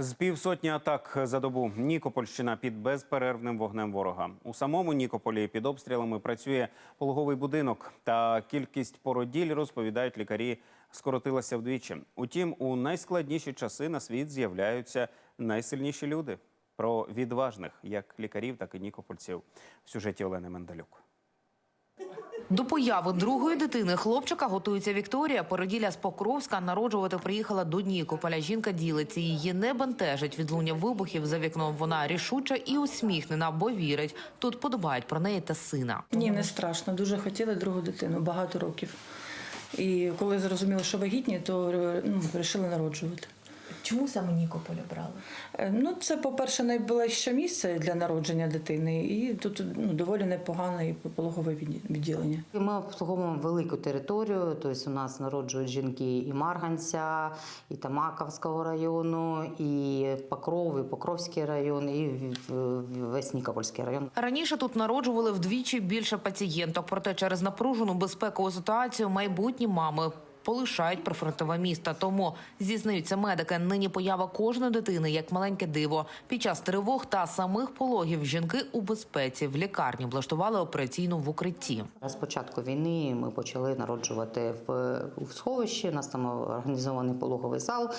З півсотні атак за добу Нікопольщина під безперервним вогнем ворога. У самому Нікополі під обстрілами працює пологовий будинок. Та кількість породіль, розповідають лікарі, скоротилася вдвічі. Утім, у найскладніші часи на світ з'являються найсильніші люди. Про відважних як лікарів, так і нікопольців в сюжеті Олени Мендалюк. До появи другої дитини хлопчика готується Вікторія. Породілля з Покровська народжувати приїхала до Нікополя. Жінка ділиться. Її не бентежить відлуння вибухів за вікном. Вона рішуча і усміхнена, бо вірить. Тут подобають про неї та сина. Ні, не страшно. Дуже хотіли другу дитину багато років. І коли зрозуміли, що вагітні, то ну, вирішили народжувати. Чому саме Нікополь обрали? Е, Ну, це, по-перше, найближче місце для народження дитини, і тут ну, доволі непогане і пологове відділення. Ми обслуговуємо велику територію, тобто у нас народжують жінки і Марганця, і Тамаковського району, і Покров, і Покровський район, і весь Нікопольський район. Раніше тут народжували вдвічі більше пацієнток. Проте через напружену безпекову ситуацію майбутні мами. Полишають прифронтове місто, тому зізнаються медики. Нині поява кожної дитини як маленьке диво. Під час тривог та самих пологів жінки у безпеці в лікарні влаштували операційну в укритті. З початку війни ми почали народжувати в, в сховищі. У нас там організований пологовий зал,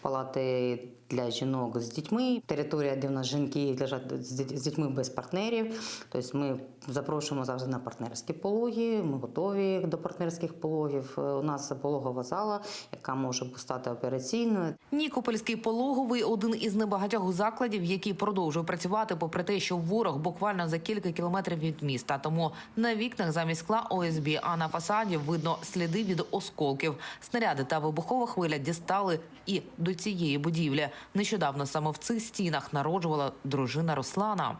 палати для жінок з дітьми. Територія, де в нас жінки лежать з дітьми без партнерів. Тобто ми запрошуємо завжди на партнерські пологи. Ми готові до партнерських пологів. У нас пологова зала, яка може стати операційною. Нікопольський пологовий один із небагатьох закладів, який продовжує працювати, попри те, що ворог буквально за кілька кілометрів від міста. Тому на вікнах замість скла ОСБ, а на фасаді видно сліди від осколків. Снаряди та вибухова хвиля дістали і до цієї будівлі. Нещодавно саме в цих стінах народжувала дружина Руслана.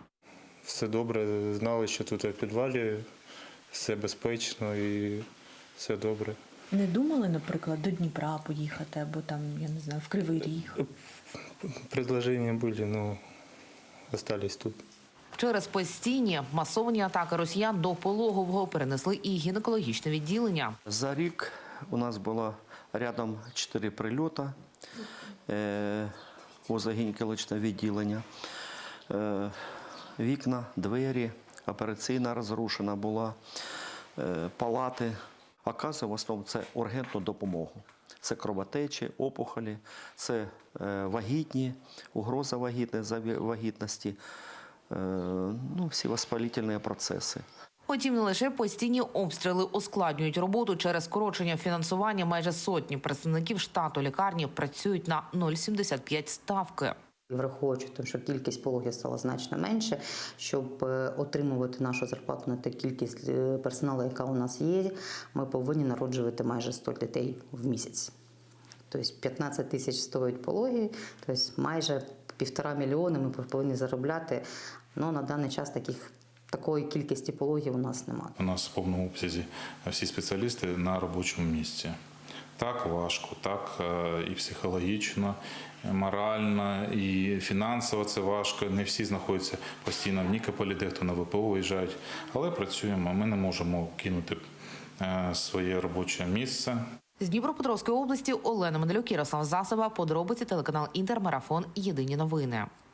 Все добре, знали, що тут в підвалі, все безпечно і все добре. Не думали, наприклад, до Дніпра поїхати або там, я не знаю, в Кривий Ріг. Предложення були, але остались тут. Через постійні масовані атаки росіян до пологового перенесли і гінекологічне відділення. За рік у нас було рядом 4 прильоти е, возле гінекологічного відділення. Е, вікна, двері, операційна розрушена була, е, палати. Оказує в основному це ургентну допомогу. Це кровотечі, опухолі, це е, вагітні, угроза вагітності, е, ну, всі воспалительні процеси. Утім, не лише постійні обстріли ускладнюють роботу через скорочення фінансування. Майже сотні представників штату лікарні працюють на 0,75 ставки. Враховуючи те, що кількість пологів стала значно менше, щоб е, отримувати нашу зарплату на ту кількість е, персоналу, яка у нас є, ми повинні народжувати майже 100 дітей в місяць. Тобто 15 тисяч стоїть пологи, тобто майже півтора мільйони ми повинні заробляти. Ну на даний час таких такої кількості пологів у нас немає. У нас в повному обсязі всі спеціалісти на робочому місці. Так важко, так е, і психологічно, і морально, і фінансово це важко. Не всі знаходяться постійно в Нікополі, дехто на ВПО виїжджають, але працюємо. Ми не можемо кинути е, своє робоче місце. З Дніпропетровської області Олена Медалюк, Ярослав Засоба, подробиці телеканал Інтермарафон. Єдині новини.